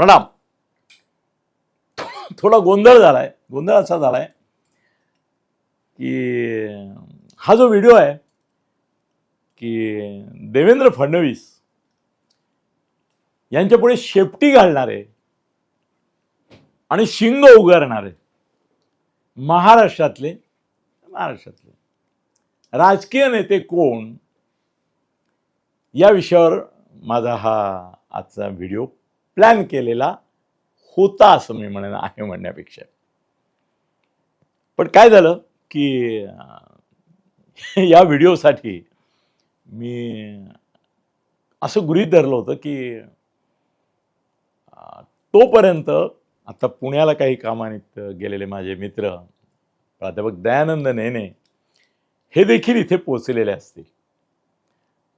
प्रणाम. थोडा गोंधळ झालाय गोंधळ असा झालाय की हा जो व्हिडिओ आहे की देवेंद्र फडणवीस यांच्या पुढे शेपटी घालणारे आणि शिंग उगारणारे महाराष्ट्रातले महाराष्ट्रातले राजकीय नेते कोण? या विषयावर माझा हा आजचा व्हिडिओ प्लॅन केलेला होता असं मी म्हणेन आहे म्हणण्यापेक्षा. पण काय झालं की या व्हिडिओसाठी मी असं गृहीत धरलं होतं की तोपर्यंत आता पुण्याला काही कामानिमित्त गेलेले माझे मित्र प्राध्यापक दयानंद नेने हे देखील इथे पोचलेले असतील.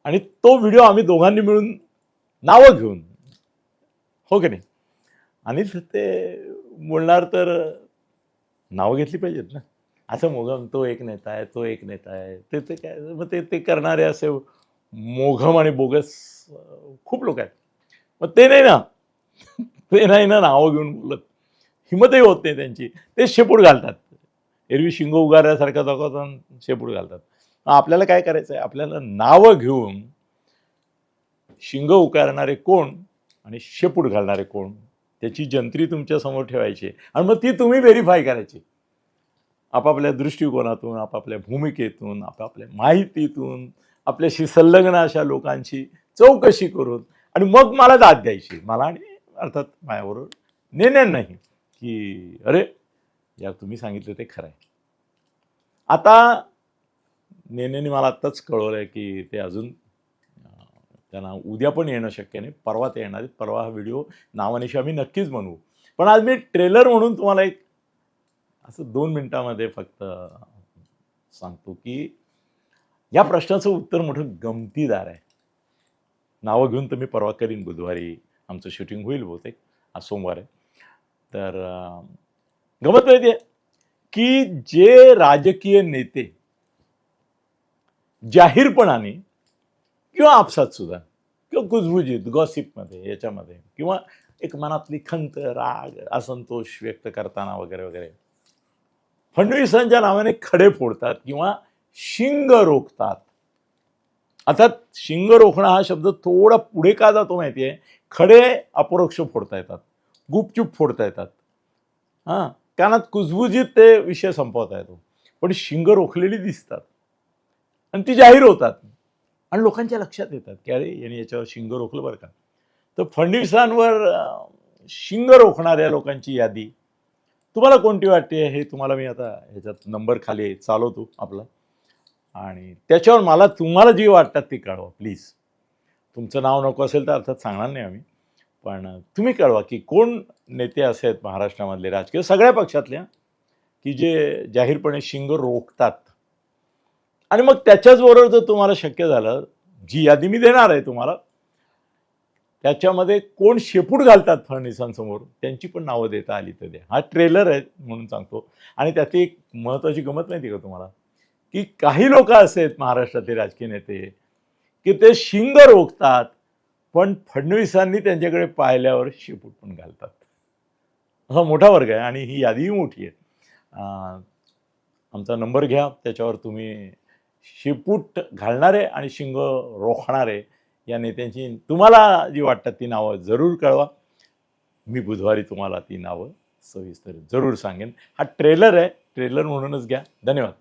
आणि तो व्हिडिओ आम्ही दोघांनी मिळून नावं घेऊन हो की नाही? आणि ते बोलणार तर नावं घेतली पाहिजेत ना. असं मोघम तो एक नेता आहे तो एक नेता आहे. ते ते काय मग ते ते करणारे असे मोघम आणि बोगस खूप लोक आहेत. मग ते नाही ना ते नाही ना नावं घेऊन बोलत. हिंमतही होत नाही त्यांची. ते शेपूट घालतात. एरवी शिंग उगारल्यासारखा दाखवतात शेपूट घालतात. आपल्याला काय करायचं आहे आपल्याला नावं घेऊन शिंग उकारणारे कोण? आणि शेपूट घालणारे कोण? त्याची जंत्री तुमच्यासमोर ठेवायची. आणि मग ती तुम्ही व्हेरीफाय करायची. आपापल्या दृष्टिकोनातून आपापल्या भूमिकेतून आपापल्या माहितीतून आपल्याशी संलग्न अशा लोकांची चौकशी करून. आणि मग मला दाद द्यायची. मला आणि अर्थात माझ्याबरोबर नेण्यांनाही की अरे या तुम्ही सांगितलं ते खरं आहे आता नेण्याने मला आत्ताच कळवलं आहे की ते अजून त्यांना उद्या पण येणं शक्य नाही परवा ते येणार आहेत परवा हा व्हिडिओ नावानिशी आम्ही नक्कीच बनवू. पण आज मी ट्रेलर म्हणून तुम्हाला एक असं दोन मिनटामध्ये फक्त सांगतो की या प्रश्नाचं उत्तर मोठं गमतीदार आहे. नावं घेऊन तर मी परवा करीन बुधवारी आमचं शूटिंग होईल बहुतेक आज सोमवार आहे. तर गमत माहिती आहे की जे राजकीय नेते जाहीरपणाने किंवा आपसात सुद्धा. किंवा कुजबुजीत गॉसिपमध्ये याच्यामध्ये. किंवा एक मनातली खंत राग असंतोष व्यक्त करताना वगैरे वगैरे. फडणवीसांच्या नावाने खडे फोडतात किंवा शिंग रोखतात. आता शिंग रोखणं हा शब्द थोडा पुढे का जातो माहिती आहे खडे अपरोक्ष फोडता येतात. गुपचूप फोडता येतात. हां. कानात कुजबुजीत ते विषय संपवता येतो. पण शिंग रोखलेली दिसतात. आणि ती जाहीर होतात. आणि लोकांच्या लक्षात येतात की अरे याने याच्यावर शिंग रोखलं बरं का? तर फडणवीसांवर शिंग रोखणाऱ्या लोकांची यादी. तुम्हाला कोणती वाटते? हे तुम्हाला मी आता ह्याच्यात नंबर खाली चालवतो आपला. आणि त्याच्यावर मला तुम्हाला जी वाटतात ती कळवा प्लीज तुमचं नाव नको असेल तर अर्थात सांगणार नाही आम्ही. पण तुम्ही कळवा की कोण नेते असे आहेत महाराष्ट्रामधले राजकीय सगळ्या पक्षातल्या की जे जाहीरपणे शिंग रोखतात? आणि मग त्याच्याचबरोबर जर तुम्हाला शक्य झालं जी यादी मी देणार आहे तुम्हाला त्याच्यामध्ये कोण शेपूट घालतात फडणवीसांसमोर त्यांची पण नावं देता आली तर द्या हा ट्रेलर आहे म्हणून सांगतो. आणि त्यातली एक महत्त्वाची गमत माहिती का तुम्हाला? की काही लोक असे आहेत महाराष्ट्रातले राजकीय नेते की ते शिंग रोखतात पण फडणवीसांनी त्यांच्याकडे पाहिल्यावर शेपूट पण घालतात. हा मोठा वर्ग आहे आणि ही यादीही मोठी आहे. आमचा नंबर घ्या त्याच्यावर तुम्ही शेपूट घालणारे आणि शिंग रोखणारे या नेत्यांची तुम्हाला जी वाटतात ती नावं जरूर कळवा. मी बुधवारी तुम्हाला ती नावं सविस्तर जरूर सांगेन. हा ट्रेलर आहे. ट्रेलर म्हणूनच घ्या. धन्यवाद.